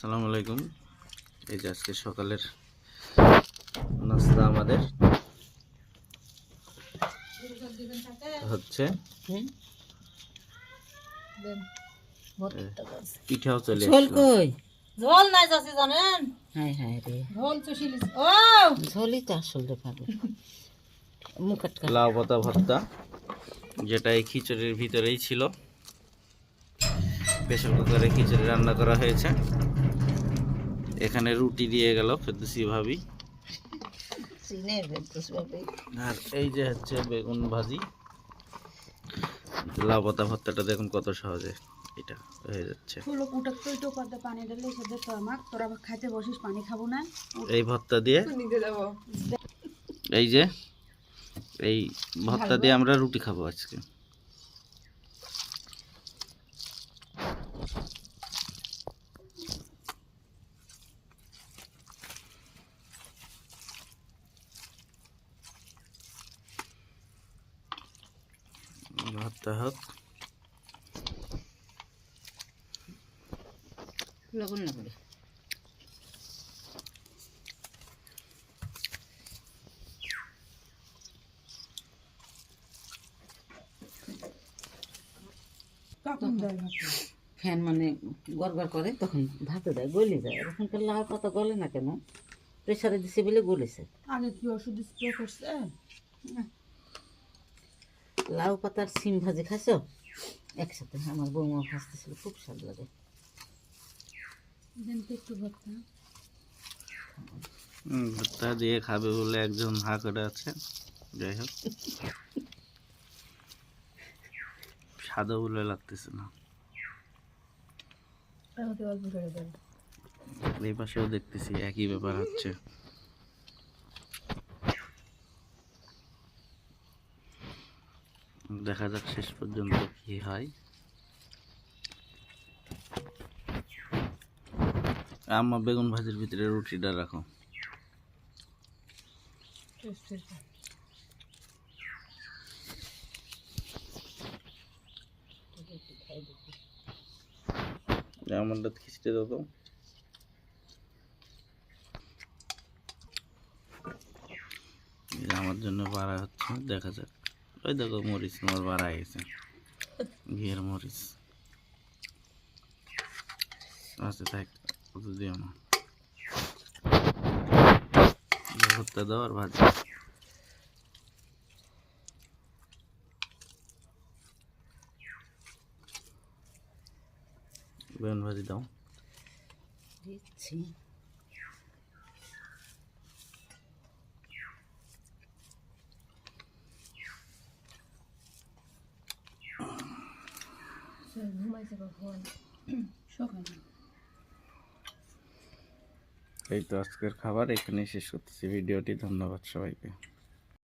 আসসালামু আলাইকুম। এই যে আজকে সকালের নাস্তা আমাদের। হচ্ছে পিঠাও চলে ঝোল আসলো। কই? ঝোল নাই যাচ্ছে জানেন? হাই হাই রে। ঝোল চুষিলিস ও ঝোলই তো আসল রে পাগল মুখ লাউ পাতা ভর্তা যেটা এই খিচুড়ির ভিতরেই ছিল। প্রেশার কুকারে খিচুড়ি রান্না করা হয়েছে। এখানে রুটি দিয়ে গেল ফেরদুসি ভাবি। আর এই যে হচ্ছে বেগুন ভাজি। লাউ পাতা ভর্তাটা দেখুন কত সহজে এটা হয়ে যাচ্ছে। এই ভর্তা দিয়ে এই যে এই ভর্তা দিয়ে আমরা রুটি খাব আজকে। ভর্তা হোক। লবণ না করে। ফ্যান মানে গড়গড় করে তখন ভাতে দেয় গলে যায়। এখনকার লাউ পাতা গলে না কেন? প্রেসারে দিছে বলে গলেছে। আগে কি ওষুধ স্প্রে করছে? লাউ পাতার সিম ভাজি খাইছো? একসাথে আমার বৌমা ভাজতেছিল খুব স্বাদ লাগে। ভর্তা। দিয়ে খাবে বলে একজন হা করে আছে। যাই হোক। সাদা বলে লাগতেছে না। এই পাশেও দেখতেছি একই ব্যাপার হচ্ছে। দেখা যাক শেষ পর্যন্ত কি হয়। আম্মা, বেগুন ভাজির ভিতরে রুটিটা রাখো। আমারটা খিচড়ি দাও তো। আমার জন্য বাড়া হচ্ছে, দেখা যাক। ওই দেখো মরিচ আমার বাড়া গেছে ঘিয়ের মরিচ। আচ্ছা থাক অত দিও না। ভর্তা ভাজি। ভাজি দাও। দিচ্ছি। এই তো আজকের খাবার এখানেই শেষ করতেছি। ভিডিওটি ধন্যবাদ সবাইকে।